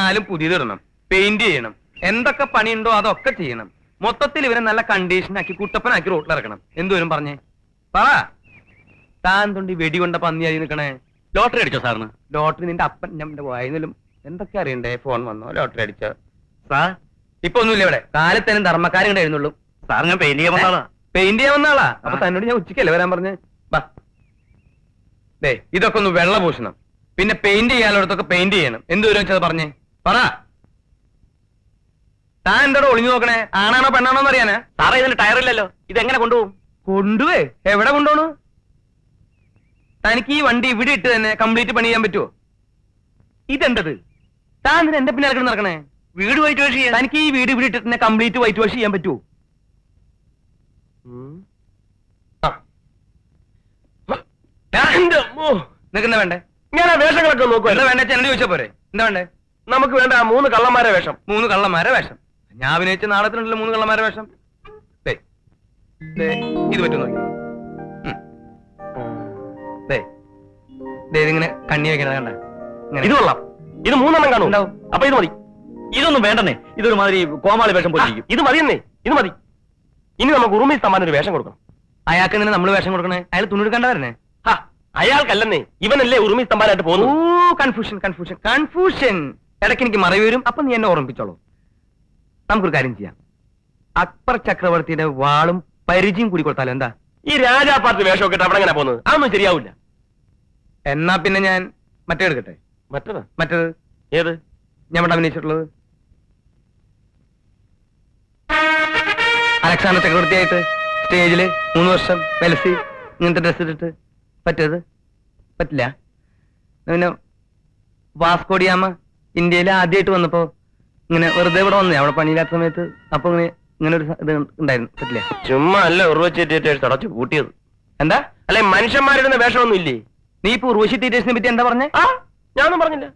നാലും പുതിയതിടണം. പെയിന്റ് ചെയ്യണം. എന്തൊക്കെ പണിയുണ്ടോ അതൊക്കെ ചെയ്യണം. മൊത്തത്തിൽ ഇവരെ നല്ല കണ്ടീഷനാക്കി കുട്ടപ്പനാക്കി റോട്ടിലിറക്കണം എന്തുവരും പറഞ്ഞേ? പറ. താൻ തൊണ്ടി വെടികൊണ്ട പന്നിയായി നിൽക്കണേ? ലോട്ടറി അടിച്ചോ സാറിന്? ലോട്ടറി നിന്റെ അപ്പൻ നമ്മുടെ വായനലും എന്തൊക്കെ അറിയണ്ടേ? ഫോൺ വന്നോ? ലോട്ടറി അടിച്ചോ? സാർ ഇപ്പൊ ഒന്നുമില്ല ഇവിടെ. കാലത്തേനും ധർമ്മക്കാരും കൂടെ എഴുന്നുള്ളൂ സാർ ഞാൻ പെയിന്റ് ചെയ്യാൻ വന്നാളാ. പെയിന്റ് ചെയ്യാൻ വന്നാളാ? അപ്പൊ തന്നോട് ഞാൻ ഉച്ചക്കല്ലേ വരാൻ പറഞ്ഞേ? ബാ ദേ ഇതൊക്കെ ഒന്ന് വെള്ള പൂശണം പിന്നെ പെയിന്റ് ചെയ്യാനുള്ളടത്തൊക്കെ പെയിന്റ് ചെയ്യണം. എന്തുവരും വെച്ചത് പറഞ്ഞേ? പറ. താൻ എന്തോടെ ഒളിഞ്ഞു നോക്കണേ? ആണാണോ പെണ്ണാണോ അറിയാനാ സാറേ ഇതിന് ടയറില്ലല്ലോ. ഇത് എങ്ങനെ കൊണ്ടുപോകും? കൊണ്ടുപോയി എവിടെ കൊണ്ടുപോണു തനിക്ക് ഈ വണ്ടി ഇവിടെ ഇട്ട് തന്നെ കംപ്ലീറ്റ് പണി ചെയ്യാൻ പറ്റുമോ ഇതെന്തത്? താൻ എന്തിനാ എന്റെ പിന്നെ ഇറക്കണം നടക്കണേ? വീട് വൈറ്റ് വാഷ് ചെയ്യാൻ. തനിക്ക് ഈ വീട് ഇവിടെ ഇട്ട് തന്നെ കംപ്ലീറ്റ് വൈറ്റ് വാഷ് ചെയ്യാൻ പറ്റുമോ നിനക്ക് എന്താ വേണ്ടേ? ഞാൻ ആ വേഷങ്ങളൊക്കെ എന്താ നോക്കുവായിരുന്നു വേണ്ടേ? എന്നോട് ചോദിച്ചാ പോരെ. എന്താ വേണ്ടേ? നമുക്ക് വേണ്ട ആ മൂന്ന് കള്ളന്മാരെ വേഷം. മൂന്ന് കള്ളന്മാരെ വേഷം. ഞാൻ അഭിനയിച്ച നാടകത്തിനുണ്ടല്ലോ മൂന്ന് കള്ളന്മാരെ വേഷം. ഇത് പറ്റും നോക്കി. ഇതിങ്ങനെ കണ്ണി വെക്കണത് കണ്ട. ഇത് കൊള്ളാം. ഇത് മൂന്നെണ്ണം കാണും. അപ്പൊ ഇത് മതി. ഇതൊന്നും വേണ്ടെന്നേ. ഇതൊരു മാതിരി കോമാളി വേഷം പോയിരിക്കും ഇത് മതി മതിയെന്നേ. ഇത് മതി. ഇനി നമുക്ക് ഉറുമി സമ്മാനം ഒരു വേഷം കൊടുക്കണം. അയാൾക്ക് തന്നെ നമ്മൾ വേഷം കൊടുക്കണേ? അയാൾ തുണിയെടുക്കണ്ട വരണേ ഹാ, അയാൾക്കല്ലെന്നേ. ഇവനല്ലേ ഉറുമി സമ്മാനമായിട്ട് പോകുന്നു കൺഫ്യൂഷൻ കൺഫ്യൂഷൻ കൺഫ്യൂഷൻ ഇടയ്ക്ക് എനിക്ക് മറവി വരും അപ്പൊ നീ എന്നെ ഓർമ്മിപ്പിച്ചോളൂ. നമുക്കൊരു കാര്യം ചെയ്യാം. അക്ബർ ചക്രവർത്തിയുടെ വാളും പരിചയം കൂടി കൊടുത്താലോ? എന്താ? ഈ രാജാപാർട്ടി വേഷമൊക്കെ ഒക്കെ അവിടെ എങ്ങനെ പോകുന്നത്? അതൊന്നും ശരിയാവില്ല. എന്നാ പിന്നെ ഞാൻ മറ്റേ എടുക്കട്ടെ? മറ്റേതാ? മറ്റേത്? ഏത്? ഞാൻ ഇവിടെ അഭിനയിച്ചിട്ടുള്ളത് അലക്സാണ്ടർ ചക്രവർത്തിയായിട്ട് സ്റ്റേജിൽ മൂന്ന് വർഷം വെലസി ഇങ്ങനത്തെ ഡ്രസ് ഇട്ടിട്ട് പറ്റത് പറ്റില്ല. പിന്നെ വാസ്കോഡിയാമ ഇന്ത്യയിൽ ആദ്യമായിട്ട് വന്നപ്പോ ഇങ്ങനെ വെറുതെ ഇവിടെ വന്നേ. അവിടെ പണിയില്ലാത്ത സമയത്ത് അപ്പൊ ഇങ്ങനെ ഇങ്ങനെ ഒരു ഇത് ഉണ്ടായിരുന്നു. പറ്റില്ല? ചുമ്മാ അല്ല ഉറവച്ചേറ്റ് തടച്ചു കൂട്ടിയത് എന്താ? അല്ലെ മനുഷ്യന്മാരിടുന്ന വേഷമൊന്നും ഇല്ലേ? നീ ഇപ്പൊ ഉർവശി തീറ്റേഴ്സിനെ പറ്റി എന്താ പറഞ്ഞേ? ആ ഞാനൊന്നും പറഞ്ഞില്ല.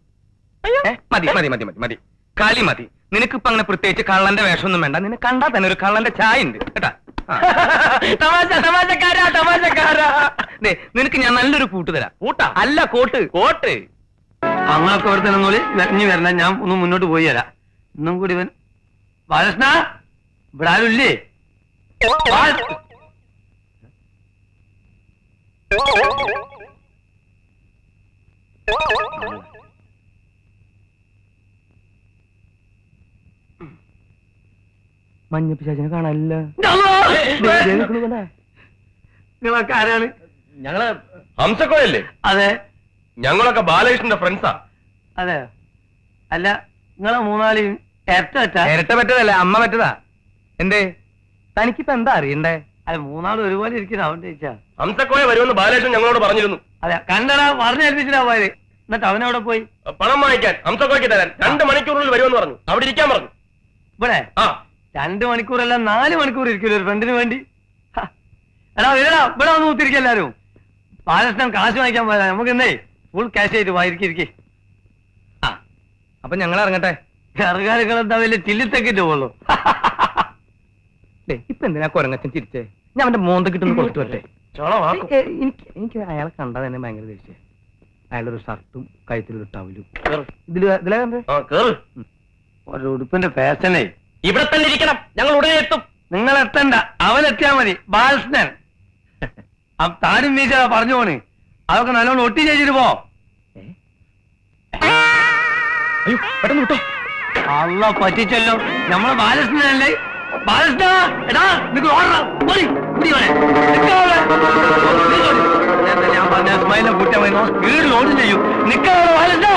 അയ്യോ. ഏ, മതി മതി മതി മതി മതി. കാലി മതി. നിനക്ക് നിനക്കിപ്പോ അങ്ങനെ പ്രത്യേകിച്ച് കള്ളന്റെ വേഷമൊന്നും വേണ്ട. നിന്നെ കണ്ടാ തന്നെ ഒരു കള്ളന്റെ ചായ ഉണ്ട്. കേട്ടാ? ആ. തമാശ തമാശക്കാരാ തമാശക്കാരാ. ദേ, നിനക്ക് ഞാൻ നല്ലൊരു കൂട്ട് തരാം. കൂട്ടാ? അല്ല കോട്ട്. കോട്ട്? അങ്ങനൊക്കെ അവിടെ തന്നെ ഇറങ്ങി വരണം ഞാൻ ഒന്ന് മുന്നോട്ട് പോയി തരാം ഇന്നും കൂടി ഇവൻ ബാലകൃഷ്ണ ഇവിടെ ആരുല്ലേ മഞ്ഞപ്പിശാചിനെ കാണാനില്ല. നിങ്ങളൊക്കെ ആരാണ്? ഞങ്ങൾ ഹംസക്കോയല്ലേ? അതെ. ഞങ്ങളൊക്കെ ബാലകൃഷ്ണന്റെ ഫ്രണ്ട്സാ അതെ. അല്ല നിങ്ങളെ മൂന്നാളി ഇരട്ട ഇരട്ട പറ്റതല്ല അമ്മ പറ്റതാ. എന്തേ? തനിക്കിപ്പോ എന്താ അറിയണ്ടേ? അല്ല മൂന്നാളും ഒരുപോലെ ഇരിക്കുന്നു അവൻ ചോദിച്ചാ അംസക്കോയ വരുമെന്ന് ബാലകൃഷ്ണൻ ഞങ്ങളോട് പറഞ്ഞിരുന്നു. അതെ കണ്ടടാ പറഞ്ഞേൽപ്പിച്ചിട്ടാ പോയത്. എന്നിട്ട് അവനവിടെ പോയി? പണം വാങ്ങിക്കാൻ അംസക്കോയ്ക്ക് തരാൻ രണ്ട് മണിക്കൂറിൽ വരുമെന്ന് പറഞ്ഞു. അവിടെ ഇരിക്കാൻ പറഞ്ഞു. ഇവിടെ? ആ. രണ്ട് മണിക്കൂറല്ല നാല് മണിക്കൂർ ഇരിക്കൂലോ ഒരു ഫ്രണ്ടിന് വേണ്ടി? ഹ. എടാ വരടാ ഇവിടെ വന്ന് ഊത്തിരിക്കും എല്ലാരും. ബാലകൃഷ്ണൻ കാശ് വാങ്ങിക്കാൻ പോയതാ നമുക്ക് എന്തേ ഫുൾ ക്യാഷ് ആയിട്ട് വായിരിക്കിരിക്കേ ആ അപ്പൊ ഞങ്ങൾ ഇറങ്ങട്ടെ. ഇറങ്ങാനൊക്കെ എന്താ വലിയ ചില്ലിത്തൊക്കെ പോകുള്ളൂ ഇപ്പൊ എന്തിനാ കൊരങ്ങച്ചൻ ചിരിച്ചേ? ഞാൻ അവന്റെ മോന്തക്കിട്ടൊന്ന് കൊടുത്തു വരട്ടെ. എനിക്ക് എനിക്ക് അയാളെ കണ്ടാൽ തന്നെ ഭയങ്കര ദേഷ്യം. അയാളൊരു ഷർട്ടും കഴുത്തിലൊരു ടവലും. ഇതിൽ ഇതിലാ ഒരു ഉടുപ്പിന്റെ ഫാഷനേ ഇവിടെ തന്നെ ഇരിക്കണം. ഞങ്ങൾ ഉടനെ എത്തും. നിങ്ങൾ എത്തണ്ട അവൻ എത്തിയാ മതി. ബാലകൃഷ്ണൻ. താനും മീശ പറഞ്ഞു പോണ് അതൊക്കെ നല്ലോണം ഒട്ടി ചെയ്തിട്ട് പോ. അയ്യോ പെട്ടെന്ന് വിട്ടോ. അല്ല പറ്റിച്ചല്ലോ. നമ്മളെ ബാലകൃഷ്ണനല്ലേ? ബാലകൃഷ്ണ എടാ നിനക്ക് ഓടണം പോടി, പിടി അവനെ. നിക്ക് നീ ഓടി. നേരത്തെ ഞാൻ പറഞ്ഞ സ്മൈലിനെ കുറ്റം സ്പീഡിൽ ലോഡ് ചെയ്യും. നിക്കാതെ ബാലകൃഷ്ണ.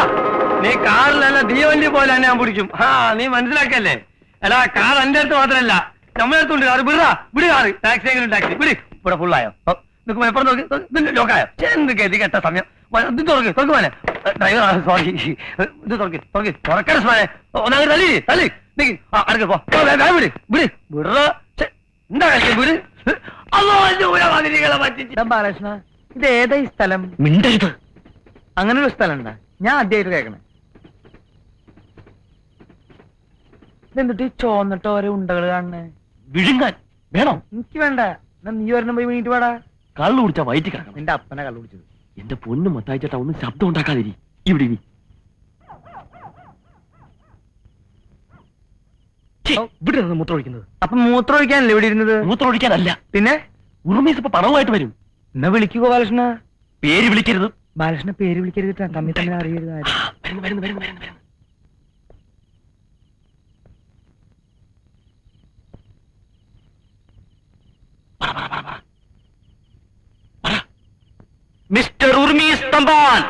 നീ കാറിലല്ല തീവണ്ടി പോലെ തന്നെ ഞാൻ പിടിക്കും. ആ നീ മനസ്സിലാക്കല്ലേ? എടാ കാർ എന്റെ അടുത്ത് മാത്രമല്ല നമ്മളെ അടുത്തുണ്ട്. കാറ് വിടാ വിടുകാറ് ടാക്സി എങ്കിലും ടാക്സി. വിടി. ഇവിടെ ഫുള്ളായോ നിനക്ക് എപ്പോഴും നോക്കി? ലോക്കായോ എന്ത് ഗതി കെട്ട സമയം ഇത് തുറക്ക് തുറക്ക് മോനെ. ഡ്രൈവർ സോറി ഇത് തുറക്ക് തുറക്ക്. തുറക്കണ സ്മാനെ ഒന്നാമത് തള്ളി തള്ളി. നിക്ക്. ആ അടുക്ക പോ. വിട് വിട്. വിടറ. എന്താ കളിക്കും വിട്. ബാലകൃഷ്ണ ഇത് ഏതാ ഈ സ്ഥലം? മിണ്ടരുത്. അങ്ങനെ ഒരു സ്ഥലം ഉണ്ടാ ഞാൻ ആദ്യമായിട്ട് കേൾക്കണേ. ഇതെന്തിട്ട് ഈ ചോന്നിട്ട് ഓരോ ഉണ്ടകൾ കാണണേ വിഴുങ്ങാൻ വേണോ? എനിക്ക് വേണ്ട. നീ വരണം പോയി വീണിട്ട് വേടാ. കള്ളു കുടിച്ചാ വയറ്റി കിടക്കണം. നിന്റെ അപ്പനെ കള്ളു കുടിച്ചത്. എന്റെ പൊന്നു മത്തായിച്ചേട്ടാ ഒന്നും ശബ്ദം ഉണ്ടാക്കാതിരി ഇവിടെ ഇനി ഇവിടെ നിന്ന് മൂത്രം ഒഴിക്കുന്നത്. അപ്പൊ മൂത്രം ഒഴിക്കാനല്ലേ ഇവിടെ ഇരുന്നത്? മൂത്രം ഒഴിക്കാനല്ല. പിന്നെ? ഉറുമീസ് ഇപ്പൊ പണവുമായിട്ട് വരും. എന്നാ വിളിക്കുക ബാലകൃഷ്ണ? പേര് വിളിക്കരുത്. ബാലകൃഷ്ണ പേര് വിളിക്കരുത്. തമ്മിൽ തമ്മിൽ അറിയരുത്. വരുന്നു വരുന്നു വരുന്നു വരുന്നു പറ, പറ. പറ. മിസ്റ്റർ ഉർമീസ് തമ്പാൻ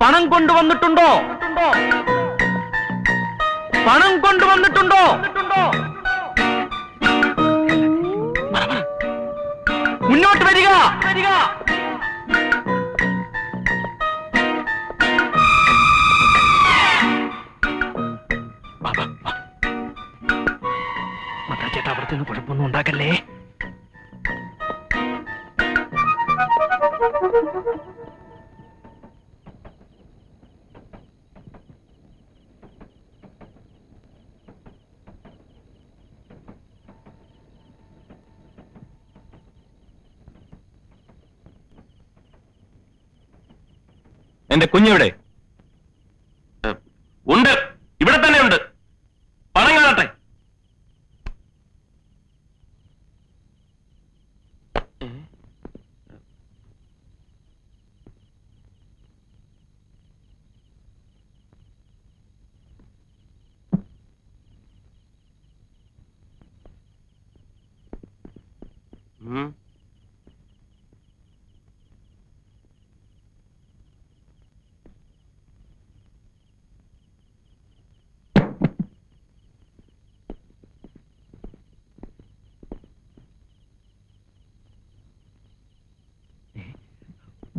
പണം കൊണ്ടുവന്നിട്ടുണ്ടോ? പണം കൊണ്ടുവന്നിട്ടുണ്ടോ. മുന്നോട്ട് വരിക വരിക. ഉണ്ടാക്കല്ലേ? എന്റെ കുഞ്ഞെവിടെ ഉണ്ട് ഇവിടെ തന്നെ ഉണ്ട് പണം കാണട്ടെ ഉം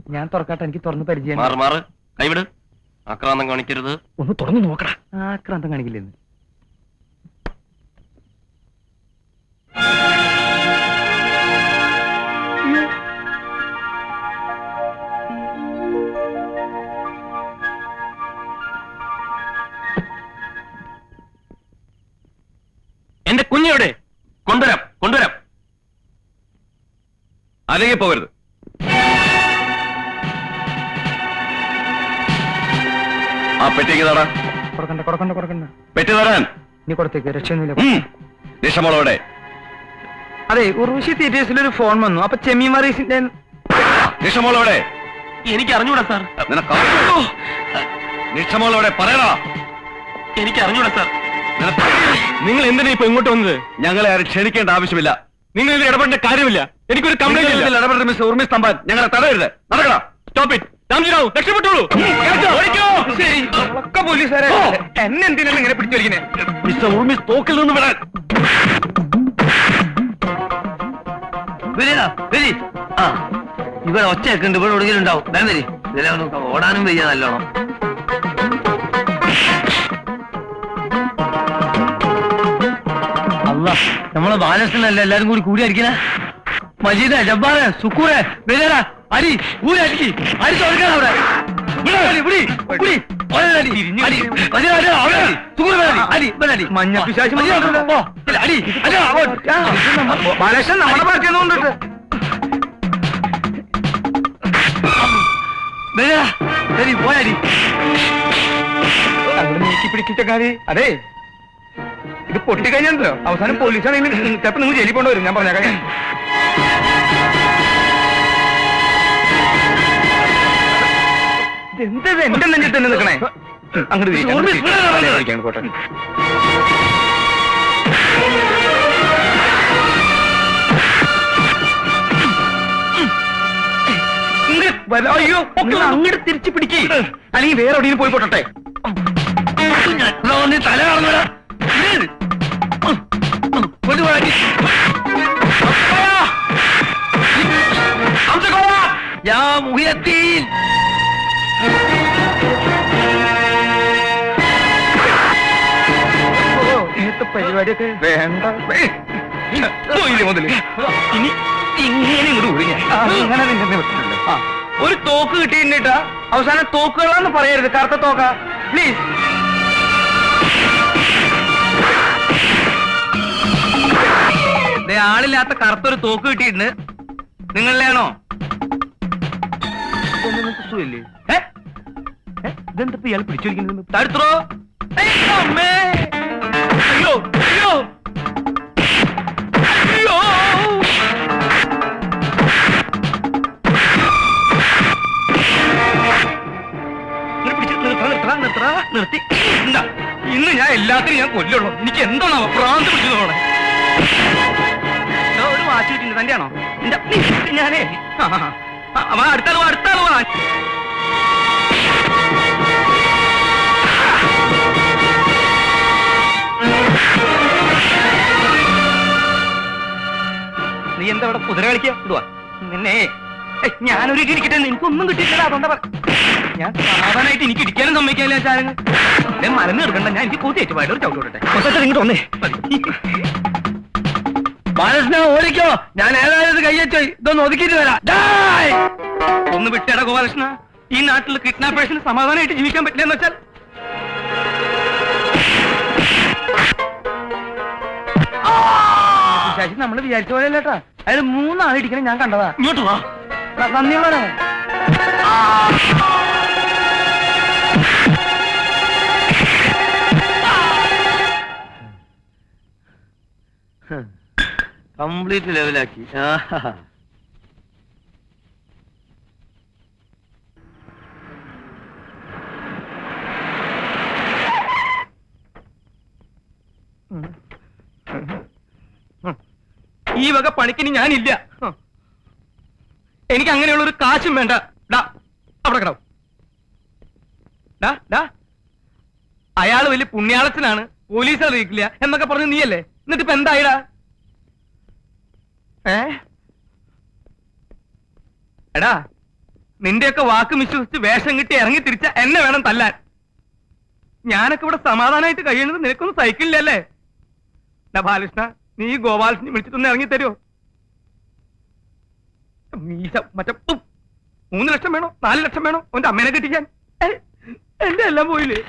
ഞാൻ തുറക്കാട്ടെ എനിക്ക് തുറന്ന് പരിചയം മാറ് മാറ്. കൈവിട്. ആക്രാന്തം കാണിക്കരുത്. ഒന്ന് തുറന്നു നോക്കടാ. ആക്രാന്തം കാണിക്കില്ലെന്ന്. അധികം പോകരുത് ആ പെട്ടിക്ക് തടാ. കൊടുക്കണ്ട കൊടുക്കണ്ട കൊടുക്കണ്ട. പെട്ടി തരാൻ. നീ കൊടുത്തേക്ക് രക്ഷയൊന്നുമില്ല. നിഷമോളോടെ അതെ ഉർവശി തിയേറ്റേഴ്സിൽ ഒരു ഫോൺ വന്നു. അപ്പൊ ചെമ്മി മറീസിന്റെ നിഷമോളോടെ എനിക്ക് അറിഞ്ഞൂടാ സാർ നിക്ഷമോളോടെ നിഷമോളോടെ പറയടാ. എനിക്ക് അറിഞ്ഞൂടാ സാർ നിങ്ങൾ എന്തിനാ ഇപ്പൊ ഇങ്ങോട്ട് വന്നത്? ഞങ്ങളെ ആരും ക്ഷണിക്കേണ്ട ആവശ്യമില്ല. നിങ്ങൾ ഇതിൽ ഇടപെടേണ്ട കാര്യമില്ല. എനിക്കൊരു കംപ്ലൈന്റ് ഇടപെടരുത് മിസ് ഉർമി സ്തംഭാൻ. ഞങ്ങളെ തടയരുത്. നടക്കടാ. സ്റ്റോപ്പ് ഇറ്റ് രാംജിറാവു ഒക്കെ പോലീസുകാരെ. എന്നെ എന്തിനാണ് ഇങ്ങനെ മിസ്റ്റർ ഉർമിസ് തോക്കിൽ നിന്ന് വിടാൻ. ആ. ഇവിടെ ഒച്ചയൊക്കെ ഉണ്ട് ഇവിടെ ഇതിലെ ഓടാനും വയ്യ നല്ലോണം. നമ്മളെ ബാലകൃഷ്ണനല്ല എല്ലാരും കൂടി കൂടി അടിക്കണ മജീദ ജബ്ബാറ് സുക്കൂറെ ബേജാറ അരി ഊരി അടിക്കി. അരി തുടക്കണം അവിടെ. ബാലകൃഷ്ണൻ ശരി പോയടി നീക്കി പിടിക്കിച്ച കാര്യം. അതെ ഇത് പൊട്ടിക്കഴിഞ്ഞോ അവസാനം പോലീസാണെങ്കിലും ചിലപ്പോ നിങ്ങൾ ജയിലിൽ കൊണ്ടുവരും ഞാൻ പറഞ്ഞേക്കാം. കഴിഞ്ഞു എന്റെ നെഞ്ചിൽ തന്നെ നിൽക്കണേ. അങ്ങോട്ട് തിരിക്ക്, അയ്യോ അങ്ങോട്ട് തിരിച്ചു പിടിക്കേ. അല്ലെങ്കിൽ വേറെ എവിടെയും പോയി പോട്ടെ തല കാണുന്നടാ മുഹിയത്തീൻ പരിപാടിയൊക്കെ വേണ്ട. പോയില്ലേ മുതൽ. ഇനി ഇങ്ങനെ ഇങ്ങോട്ട് വിടും ഞാൻ. അങ്ങനെ നിന്നെ വിട്ടിട്ടുണ്ട് ഒരു തോക്ക് കിട്ടിയിട്ടാ അവസാനം തോക്കുകളാന്ന് പറയരുത് കറുത്ത തോക്ക. പ്ലീസ് ആളില്ലാത്ത കറുത്തൊരു തോക്ക് കിട്ടിയിട്ടുണ്ട്. നിങ്ങളിലാണോ? സുഖമില്ലേ ഇതെന്തപ്പോ ഇയാൾ പിടിച്ചിരിക്കുന്നത് തടുത്തോ? അയ്യോ അയ്യോ! നിർത്തി ഇന്ന് ഞാൻ എല്ലാത്തിനും ഞാൻ കൊല്ലുള്ളൂ. എനിക്ക് എന്താണോ പ്രാന്ത് പിടിച്ചതോടെ ഒരു വാശി വെച്ചിട്ടുണ്ട് തന്റെയാണോ എന്റെ ഞാനേ. ആ, ആ, വാ, നീ എന്താ ഇവിടെ കുതിര കളിക്കുക ഇടുവാ നിന്നെ. ഞാനൊരു ഇടി ഇരിക്കട്ടെ എനിക്കൊന്നും കിട്ടിയിട്ടില്ല അതുകൊണ്ടാ ഞാൻ സാധാരണയായിട്ട് എനിക്ക് ഇടിക്കാനും സമ്മതിക്കാനില്ല ചാരങ്ങൾ മലന്ന് എടുക്കണ്ട ഞാൻ എനിക്ക് വെച്ചു ഒരു ചവിട്ടോട്ടെ വിടട്ടെ ഇങ്ങോട്ട് വന്നേ. ബാലകൃഷ്ണ ഓടിക്കോ. ഞാൻ ഏതായാലും കയ്യേറ്റോ ഇതൊന്ന് ഒതുക്കിയിട്ട് വരാം! ഒന്ന് വിട്ടേടാ ഗോപാലകൃഷ്ണ. ഈ നാട്ടിൽ കിഡ്നാപ്പേഴ്സിന് സമാധാനമായിട്ട് ജീവിക്കാൻ പറ്റില്ല എന്ന് വെച്ചാൽ ശശി നമ്മൾ വിചാരിച്ച പോലെ അല്ലേട്ടാ അയാൾ മൂന്നാൾ ഇടിക്കണം ഞാൻ കണ്ടതാ. ഇങ്ങോട്ട് വാ. നന്ദിയുള്ളവരാ കംപ്ലീറ്റ് ലെവലാക്കി. ഈ വക പണിക്കിന് ഞാനില്ല. എനിക്ക് അങ്ങനെയുള്ള ഒരു കാശും വേണ്ട. ഡാ അവിടെ കിടാവും ഡാ ഡാ. അയാൾ വലിയ പുണ്യാളത്തിനാണ് പോലീസ് അറിയിക്കില്ല എന്നൊക്കെ പറഞ്ഞ് നീയല്ലേ? എന്നിട്ട് ഇപ്പൊ എന്തായിടാ? എടാ നിന്റെയൊക്കെ വാക്ക് വിശ്വസിച്ച് വേഷം കിട്ടി ഇറങ്ങി തിരിച്ച എന്നെ വേണം തല്ലാൻ. ഞാനൊക്കെ ഇവിടെ സമാധാനമായിട്ട് കഴിയുന്നത് നിനക്കൊന്നും സഹിക്കില്ലല്ലേ? ഡാ ബാലകൃഷ്ണ നീ ഗോപാലകൃഷ്ണനെ വിളിച്ചിട്ടൊന്ന് ഇറങ്ങി തരുമോ മീശ മറ്റേ. മൂന്ന് ലക്ഷം വേണോ? നാല് ലക്ഷം വേണോ? അവന്റെ അമ്മേനെ കെട്ടിക്കാൻ. എന്റെ എല്ലാം പോയില്ലേ?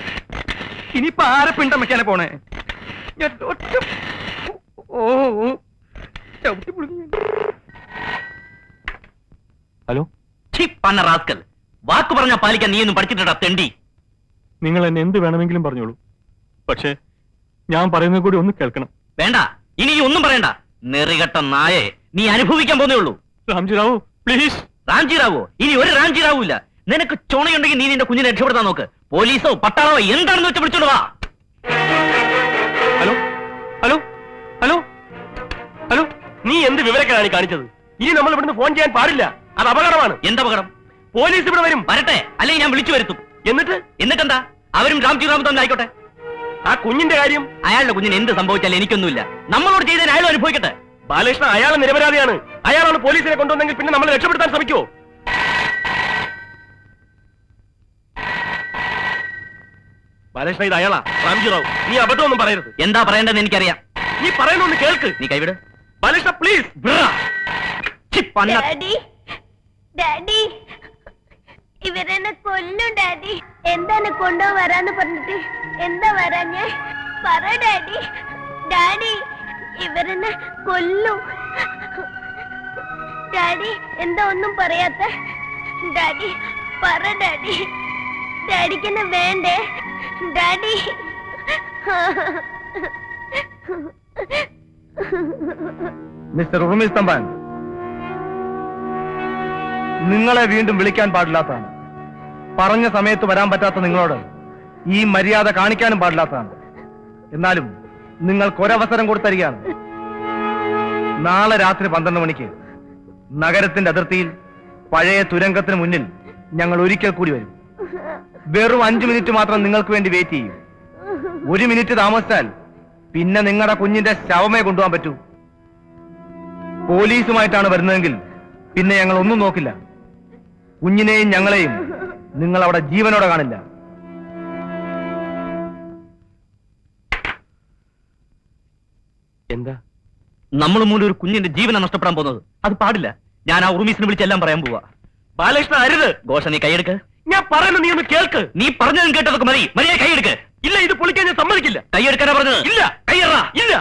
ഇനിയിപ്പോ ആരെ പിണ്ടമ്മയ്ക്കാനെ പോണേ? ഓ. ഹലോ? പന്ന റാസ്കൽ. വാക്ക് പറഞ്ഞ പാലിക്കാൻ നീ ഒന്നും പഠിച്ചിട്ടാ തെണ്ടി. നിങ്ങൾ എന്നെ എന്ത് വേണമെങ്കിലും പറഞ്ഞോളൂ. പക്ഷേ ഞാൻ പറയുന്നത് കൂടി ഒന്ന് കേൾക്കണം. വേണ്ട ഇനി ഒന്നും പറയണ്ട. നെറികെട്ട നായെ നീ അനുഭവിക്കാൻ പോന്നേ ഉള്ളൂ. രാംജി റാവു പ്ലീസ്. റാംജി റാവു ഇനി ഒരു റാംജി റാവു ഇല്ല നിനക്ക് ചുണയുണ്ടെങ്കിൽ നീ നിന്റെ കുഞ്ഞിനെ രക്ഷപ്പെടുത്താൻ നോക്ക്. പോലീസോ പട്ടാളോ എന്താണെന്ന് വെച്ച് വിളിച്ചോളൂ ഹലോ? ഹലോ? ഹലോ? നീ എന്ത് വിവരക്കാണ് കാണിച്ചത്? ഇനി നമ്മൾ ഇവിടുന്ന് ഫോൺ ചെയ്യാൻ പാടില്ല. അത് അപകടമാണ്. എന്താ അപകടം? പോലീസ് ഇവിടെ വരും. വരട്ടെ. അല്ലെങ്കിൽ ഞാൻ വിളിച്ചു വരുത്തും. എന്നിട്ട്? എന്നിട്ടെന്താ? അവരും രാംജി റാവു തന്നെ ആയിക്കോട്ടെ. ആ കുഞ്ഞിന്റെ കാര്യം? അയാളുടെ കുഞ്ഞിന് എന്ത് സംഭവിച്ചാലും എനിക്കൊന്നുമില്ല. നമ്മളോട് ചെയ്തതിന് അയാൾ അനുഭവിക്കട്ടെ. ബാലകൃഷ്ണ അയാൾ നിരപരാധിയാണ്. അയാളാണ് പോലീസിനെ കൊണ്ടുവന്നെങ്കിൽ പിന്നെ നമ്മളെ രക്ഷപ്പെടുത്താൻ ശ്രമിക്കുമോ ബാലകൃഷ്ണ ഇത് അയാളാ. റാംജി റാവു നീ അബദ്ധമൊന്നും പറയരുത്. എന്താ പറയേണ്ടതെന്ന് എനിക്കറിയാം. നീ പറയുന്നൊന്ന് കേൾക്ക്. നീ കൈവിട്. ബാലകൃഷ്ണ പ്ലീസ് ഡാഡി ഡാഡി ഇവരെന്നെ കൊല്ലും ഡാഡി എന്താണ് കൊണ്ടോ വരാന്ന് പറഞ്ഞിട്ട് എന്താ വരാഞ്ഞേ പറ ഡാഡി ഡാഡി ഇവരെന്നെ കൊല്ലും. ഡാഡി എന്താ ഒന്നും പറയാത്ത? ഡാഡി പറ ഡാഡി ഡാഡിക്ക് എന്നെ വേണ്ടേ? ഡാഡി മിസ്റ്റർ ഉറുമി സ്തംഭാൻ നിങ്ങളെ വീണ്ടും വിളിക്കാൻ പാടില്ലാത്തതാണ്. പറഞ്ഞ സമയത്ത് വരാൻ പറ്റാത്ത നിങ്ങളോട് ഈ മര്യാദ കാണിക്കാനും പാടില്ലാത്തതാണ്. എന്നാലും നിങ്ങൾക്ക് ഒരവസരം കൊടുത്തരികയാണ്. നാളെ രാത്രി പന്ത്രണ്ട് മണിക്ക് നഗരത്തിന്റെ അതിർത്തിയിൽ പഴയ തുരങ്കത്തിന് മുന്നിൽ ഞങ്ങൾ ഒരിക്കൽ കൂടി വരും. വെറും അഞ്ചു മിനിറ്റ് മാത്രം നിങ്ങൾക്ക് വേണ്ടി വെയിറ്റ് ചെയ്യും. ഒരു മിനിറ്റ് താമസിച്ചാൽ പിന്നെ നിങ്ങളുടെ കുഞ്ഞിന്റെ ശവമേ കൊണ്ടുപോകാൻ പറ്റൂ. പോലീസുമായിട്ടാണ് വരുന്നതെങ്കിൽ പിന്നെ ഞങ്ങൾ ഒന്നും നോക്കില്ല. കുഞ്ഞിനെയും ഞങ്ങളെയും നിങ്ങൾ അവിടെ ജീവനോടെ കാണില്ല. എന്താ? നമ്മൾ മൂലം ഒരു കുഞ്ഞിന്റെ ജീവനെ നഷ്ടപ്പെടാൻ പോകുന്നത്. അത് പാടില്ല. ഞാൻ ആ ഉറുമീസിനെ വിളിച്ചെല്ലാം പറയാൻ പോവാ. ബാലകൃഷ്ണ അരുത്. ഘോഷ നീ കൈയെടുക്ക്. ഞാൻ പറയുന്നത് നീ ഒന്ന് കേൾക്ക്. നീ പറഞ്ഞതും കേട്ടതൊക്കെ മതി. മര്യാദ കൈയെടുക്ക്. ഇല്ല ഇത് പൊളിക്കാൻ ഞാൻ സമ്മതിക്കില്ല കൈയെടുക്കാനാ പറഞ്ഞത് ഇല്ല കയ്യറ ഇല്ല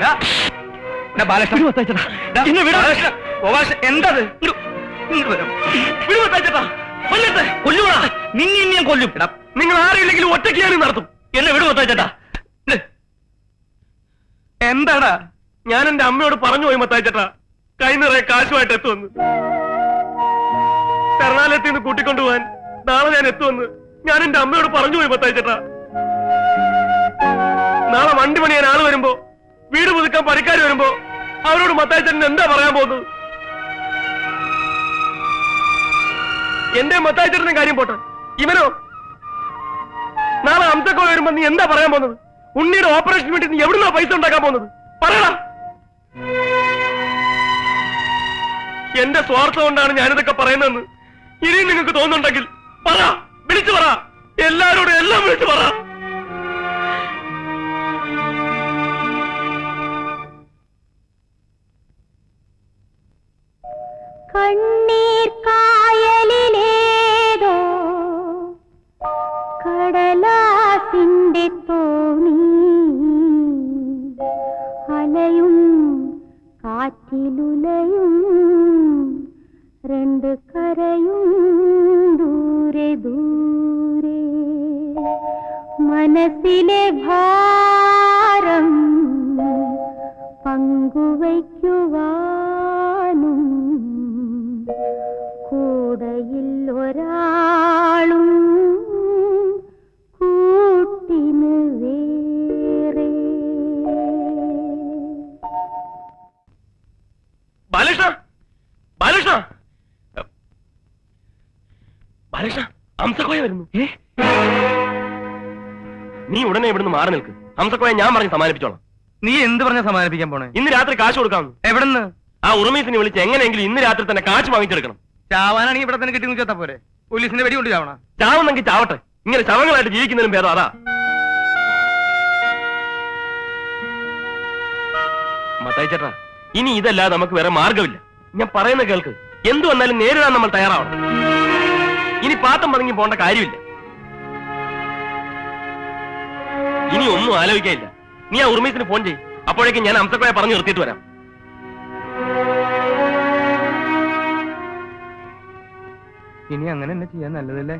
Yeah. എന്തത്? നിന്നെ കൊല്ലും. നിങ്ങൾ ആരെയില്ലെങ്കിലും ഒറ്റയ്ക്ക് ഞാനും നടത്തും. എന്നെ വിടു മത്തായിച്ചേട്ടാ എന്താടാ? ഞാൻ എന്റെ അമ്മയോട് പറഞ്ഞു പോയി മത്തായിച്ചേട്ടാ കൈ നിറയെ കാശുമായിട്ട് എത്തുമെന്ന്. എറണാകുളത്ത് നിന്ന് കൂട്ടിക്കൊണ്ടുപോവാൻ നാളെ ഞാൻ എത്തുമെന്ന് ഞാൻ എന്റെ അമ്മയോട് പറഞ്ഞു പോയി മത്തായിച്ചേട്ടാ നാളെ വണ്ടി പണിയാൻ ആൾ വരുമ്പോ വീട് പുതുക്കാൻ പണിക്കാർ വരുമ്പോ അവരോട് മത്തായിച്ചേട്ടൻ എന്താ പറയാൻ പോകുന്നത്? എന്റെ മത്തായിച്ചേട്ടന്റെ കാര്യം പോട്ടെ. ഇവനോ? നാളെ അംസക്കോ വരുമ്പോ നീ എന്താ പറയാൻ പോകുന്നത്? ഉണ്ണിയുടെ ഓപ്പറേഷൻ വേണ്ടി നീ എവിടുന്നാ പൈസ ഉണ്ടാക്കാൻ പോകുന്നത്? പറയടാ. എന്റെ സ്വാർത്ഥം കൊണ്ടാണ് ഞാനിതൊക്കെ പറയുന്നതെന്ന് ഇനിയും നിങ്ങൾക്ക് തോന്നുന്നുണ്ടെങ്കിൽ പറ വിളിച്ചു പറ. എല്ലാരോടും എല്ലാം വിളിച്ചു പറ. കണ്ണീർ കായലിലേതോ കടലാസിന്റെ തോണി അലയും കാറ്റിലുലയും രണ്ട് കരയും ദൂരെ ദൂരെ മനസ്സിലെ ഭാരം പങ്കുവയ്ക്കുവാനും ബാലകൃഷ്ണ ഹംസക്കോയ വരുന്നു. നീ ഉടനെ ഇവിടുന്ന് മാറി നിൽക്ക്. ഹംസക്കോയ ഞാൻ പറഞ്ഞ് സമാനിപ്പിച്ചോളാം. നീ എന്ത് പറഞ്ഞ സമ്മാനിപ്പിക്കാൻ പോണേ? ഇന്ന് രാത്രി കാശ് കൊടുക്കാം എവിടെന്ന്? ആ ഉറുമീസിനെ വിളിച്ച് എങ്ങനെയെങ്കിലും ഇന്ന് രാത്രി തന്നെ കാശ് വാങ്ങിച്ചെടുക്കണം. ചാവാനാണെങ്കിൽ ഇവിടെ തന്നെ കിട്ടി നിൽക്കാത്ത പോരെ. പോലീസിന്റെ വെടി കൊണ്ട് ചാവണ? ചാവുന്നെങ്കിൽ ചാവട്ടെ. ഇങ്ങനെ ശവങ്ങളായിട്ട് ജീവിക്കുന്നതിനും ഭേദം അതാ. മത്തായി ചേട്ടാ ഇനി ഇതല്ലാതെ നമുക്ക് വേറെ മാർഗമില്ല ഞാൻ പറയുന്ന കേൾക്ക്. എന്തു വന്നാലും നേരിടാൻ നമ്മൾ തയ്യാറാവണം. ഇനി പാത്തം പതുങ്ങി പോണ്ട കാര്യമില്ല. ഇനി ഒന്നും ആലോചിക്കാനില്ല. നീ ആ ഉർമീസിന് ഫോൺ ചെയ് അപ്പോഴേക്കും ഞാൻ അംസക്കോയെ പറഞ്ഞു നിർത്തിയിട്ട് വരാം. ഇനി അങ്ങനെ തന്നെ ചെയ്യാൻ നല്ലതല്ലേ?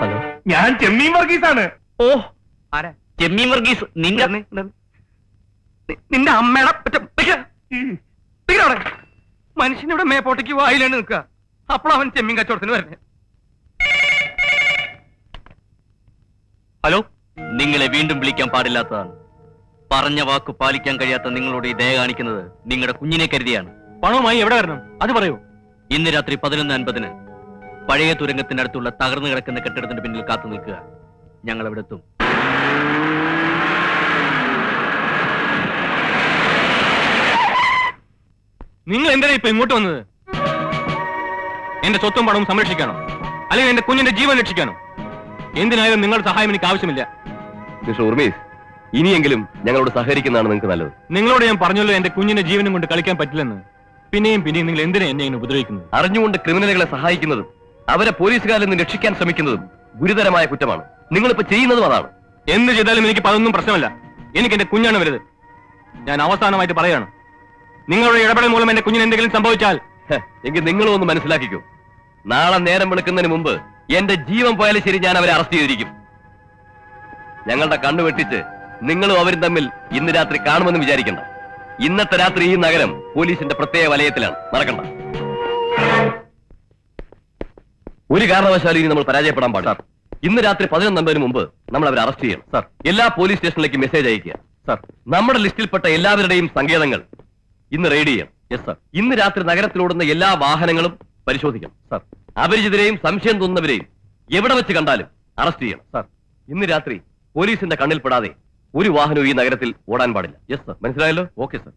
ഹലോ? ഞാൻ ചെമ്മീൻ വർഗീസാണ്. ഓ ആരാ? ചെമ്മീൻ വർഗീസ് നിന്റെ നിന്റെ അമ്മയുടെ. മനുഷ്യനിവിടെ മേപ്പോട്ടേക്ക് വായിലാണ് നിൽക്കുക. അപ്പോൾ അവൻ ചെമ്മീൻ കച്ചവടത്തിന് വരണേ ഹലോ? നിങ്ങളെ വീണ്ടും വിളിക്കാൻ പാടില്ലാത്തതാണ്. പറഞ്ഞ വാക്ക് പാലിക്കാൻ കഴിയാത്ത നിങ്ങളോട് ഈ ദയ കാണിക്കുന്നത് നിങ്ങളുടെ കുഞ്ഞിനെ കരുതിയാണ്. പണവുമായി എവിടെ വരണം? അത് പറയൂ. ഇന്ന് രാത്രി പതിനൊന്ന് അൻപതിന് പഴയ തുരങ്കത്തിനടുത്തുള്ള തകർന്നു കിടക്കുന്ന കെട്ടിടത്തിന്റെ പിന്നിൽ കാത്തു നിൽക്കുക. ഞങ്ങൾ അവിടെ എത്തും. നിങ്ങൾ എന്തിനാ ഇപ്പൊ ഇങ്ങോട്ട് വന്നത്? എന്റെ സ്വത്തും പണവും സംരക്ഷിക്കാനോ? അല്ലെങ്കിൽ എന്റെ കുഞ്ഞിന്റെ ജീവൻ രക്ഷിക്കാനോ? എന്തിനായാലും നിങ്ങളുടെ സഹായം എനിക്ക് ആവശ്യമില്ല. മിസ്റ്റർ ഉർമീസ് ഇനിയെങ്കിലും ഞങ്ങളോട് സഹകരിക്കുന്നതാണ് നിങ്ങൾക്ക് നല്ലത്. നിങ്ങളോട് ഞാൻ പറഞ്ഞല്ലോ എന്റെ കുഞ്ഞിന്റെ ജീവനും കൊണ്ട് കളിക്കാൻ പറ്റില്ലെന്ന്. പിന്നെയും പിന്നെയും നിങ്ങൾ എന്തിനാ എന്നെ ഇങ്ങനെ ഉപദ്രവിക്കുന്നത്? അറിഞ്ഞുകൊണ്ട് ക്രിമിനലുകളെ സഹായിക്കുന്നതും അവരെ പോലീസുകാരിൽ നിന്ന് രക്ഷിക്കാൻ ശ്രമിക്കുന്നതും ഗുരുതരമായ കുറ്റമാണ്. നിങ്ങളിപ്പോ ചെയ്യുന്നതും അതാണ്. എന്ത് ചെയ്താലും എനിക്ക് പതൊന്നും പ്രശ്നമല്ല. എനിക്ക് എന്റെ കുഞ്ഞാണ് വലുത്. ഞാൻ അവസാനമായിട്ട് പറയാണ് നിങ്ങളുടെ ഇടപെടൽ മൂലം എന്റെ കുഞ്ഞിന് എന്തെങ്കിലും സംഭവിച്ചാൽ എങ്കിൽ നിങ്ങളും ഒന്ന് മനസ്സിലാക്കിക്കോ. നാളെ നേരം വെളുക്കുന്നതിന് മുമ്പ് എന്റെ ജീവൻ പോയാലും ശരി ഞാൻ അവരെ അറസ്റ്റ് ചെയ്തിരിക്കും. ഞങ്ങളുടെ കണ്ണു വെട്ടിച്ച് നിങ്ങളും അവരും തമ്മിൽ ഇന്ന് രാത്രി കാണുമെന്ന് വിചാരിക്കണ്ട. ഇന്നത്തെ രാത്രി ഈ നഗരം പോലീസിന്റെ പ്രത്യേക വലയത്തിലാണ്. മറക്കണ്ട. ഒരു കാരണവശാലും ഇനി നമ്മൾ പരാജയപ്പെടാൻ പാടില്ല. ഇന്ന് രാത്രി പതിനൊന്നമ്പതിന് മുമ്പ് നമ്മൾ അവരെ അറസ്റ്റ് ചെയ്യണം. സാർ എല്ലാ പോലീസ് സ്റ്റേഷനിലേക്ക് മെസ്സേജ് അയക്കുക സാർ നമ്മുടെ ലിസ്റ്റിൽപ്പെട്ട എല്ലാവരുടെയും സങ്കേതങ്ങൾ ഇന്ന് റെയ്ഡ് ചെയ്യണം. യെസ് സാർ ഇന്ന് രാത്രി നഗരത്തിലോടുന്ന എല്ലാ വാഹനങ്ങളും പരിശോധിക്കണം. സാർ അപരിചിതരെയും സംശയം തോന്നുന്നവരെയും എവിടെ വെച്ച് കണ്ടാലും അറസ്റ്റ് ചെയ്യണം. സാർ ഇന്ന് രാത്രി പോലീസിന്റെ കണ്ണിൽപ്പെടാതെ ഒരു വാഹനവും ഈ നഗരത്തിൽ ഓടാൻ പാടില്ല. യെസ് സാർ മനസ്സിലായല്ലോ? Okay sir